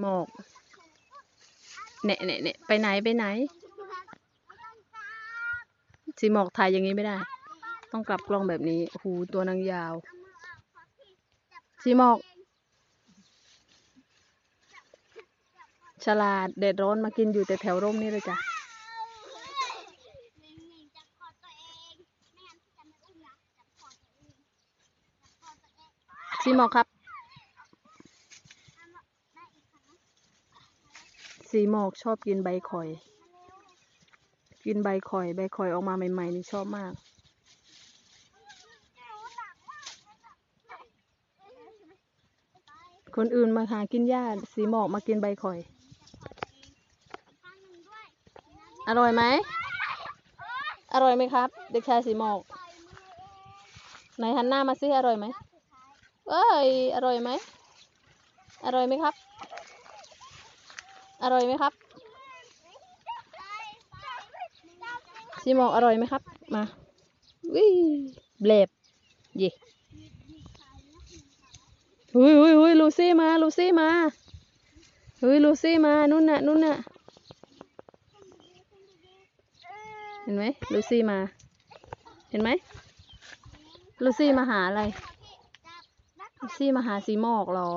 หมอกเนะเนะเนะไปไหนไปไหน สีหมอกถ่ายอย่างนี้ไม่ได้ ต้องกลับกล้องแบบนี้โอ้โหตัวนางยาว สีหมอก ฉลาดแดดร้อนมากินอยู่แต่แถวร่มนี่เลยจ้ะสีหมอกครับ ได้อีกครั้ง สีหมอกชอบกินใบข่อย กินใบข่อย ใบข่อยออกมาใหม่ ๆ นี่ชอบมาก คนอื่นมาหากินหญ้าสีหมอกมากินใบข่อย อร่อยไหม อร่อยไหมครับ เด็กชายสีหมอกไหนหันหน้ามาสิอร่อยไหมเอ้ย อร่อยไหม อร่อยไหมครับ อร่อยไหมครับสีหมอกอร่อยไหมครับ มาวิเบลบเย่หุยหุยหุยลูซี่มา ลูซี่มาหุยลูซี่มานู่นน่ะนู่นน่ะเห็นไหมลูซี่มา เห็นไหมลูซี่มาหาอะไรลูซี่มาหาสีหมอกเหรอ